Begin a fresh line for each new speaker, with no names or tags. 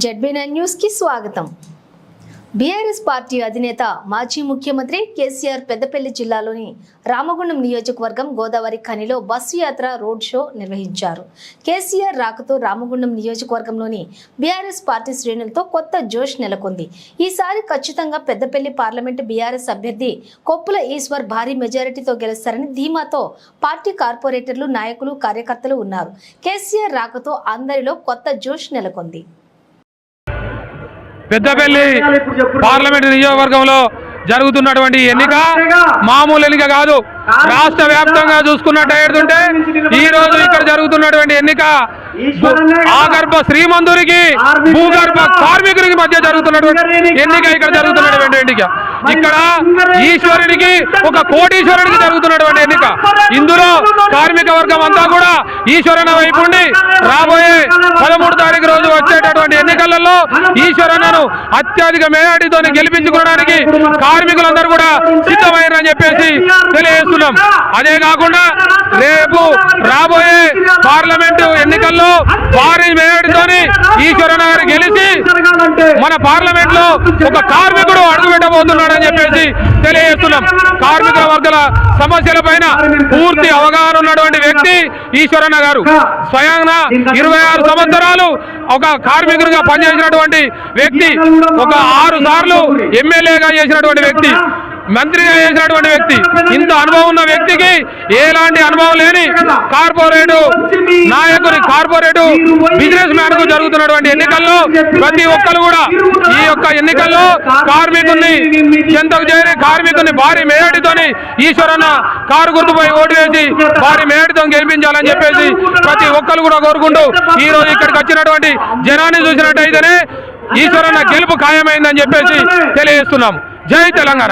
జడ్బీనైన్ న్యూస్కి స్వాగతం. BRS party అధినేత మాజీ ముఖ్యమంత్రి కేసీఆర్ పెద్దపల్లి జిల్లాలోని రామగుండం నియోజకవర్గం గోదావరి ఖనిలో బస్సు యాత్ర రోడ్ షో నిర్వహించారు. కేసీఆర్ రాకతో రామగుండం నియోజకవర్గంలోని బీఆర్ఎస్ పార్టీ శ్రేణులతో కొత్త జోష్ నెలకొంది. ఈసారి ఖచ్చితంగా పెద్దపల్లి పార్లమెంటు బీఆర్ఎస్ అభ్యర్థి కొప్పుల ఈశ్వర్ భారీ మెజారిటీతో గెలుస్తారని ధీమాతో పార్టీ కార్పొరేటర్లు నాయకులు కార్యకర్తలు ఉన్నారు. కేసీఆర్ రాకతో అందరిలో కొత్త జోష్ నెలకొంది.
పెద్దపల్లి పార్లమెంట్ నియోజకవర్గంలో జరుగుతున్నటువంటి ఎన్నిక మామూలు ఎన్నిక కాదు. రాష్ట్ర వ్యాప్తంగా చూసుకున్నట్టు ఈ రోజు ఇక్కడ జరుగుతున్నటువంటి ఎన్నిక ఆగర్భ శ్రీమంతురికి భూగర్భ కార్మికునికి మధ్య జరుగుతున్నటువంటి ఎన్నిక ఇక్కడ జరుగుతున్నటువంటి ఎన్నిక. ఇక్కడ ఈశ్వరుడికి ఒక కోటీశ్వరుడికి జరుగుతున్నటువంటి ఎన్నిక. ఇందులో కార్మిక వర్గం అంతా కూడా ఈశ్వరన వైపు రాబోయే పదమూడు తారీఖు రోజు వచ్చేటటువంటి ఎన్నికలలో ఈశ్వరన్నను అత్యధిక మేయాటితో గెలిపించుకోవడానికి కార్మికులందరూ కూడా సిద్ధమైనని చెప్పేసి తెలియజేస్తున్నాం. అదే కాకుండా రేపు పార్లమెంటు ఎన్నికల్లో భారీ మేయాటితోని ఈశ్వరన్న గారు గెలిచి మన పార్లమెంట్లో ఒక కార్మికుడు అడుగుపెట్టబోతున్నాడని చెప్పేసి తెలియజేస్తున్నాం. కార్మిక వర్గాల సమస్యల పైన పూర్తి అవగాహన ఉన్నటువంటి వ్యక్తి ఈశ్వరన్న గారు. స్వయంగా ఇరవై ఆరు సంవత్సరాలు ఒక కార్మికుడిగా పనిచేసినటువంటి వ్యక్తి ఒక ఆరు సార్లు ఎమ్మెల్యేగా చేసినటువంటి వ్యక్తి. మంత్రిగా చేసినటువంటి వ్యక్తి. ఇంత అనుభవం ఉన్న వ్యక్తికి ఎలాంటి అనుభవం లేని కార్పొరేట్ నాయకుని కార్పొరేట్ బిజినెస్ మ్యాన్కు జరుగుతున్నటువంటి ఎన్నికల్లో ప్రతి ఒక్కరు కూడా ఈ యొక్క ఎన్నికల్లో కార్మికుల్ని చెంతకు చేరి కార్మికుల్ని భారీ మేయటితోని ఈశ్వరన్న కారు గుర్తుపై ఓటు వేసి భారీ మేడితో గెలిపించాలని చెప్పేసి ప్రతి ఒక్కరు కూడా కోరుకుంటూ ఈ రోజు ఇక్కడికి వచ్చినటువంటి జనాన్ని చూసినట్టయితేనే ఈశ్వరన్న గెలుపు ఖాయమైందని చెప్పేసి తెలియజేస్తున్నాం. జై తెలంగాణ.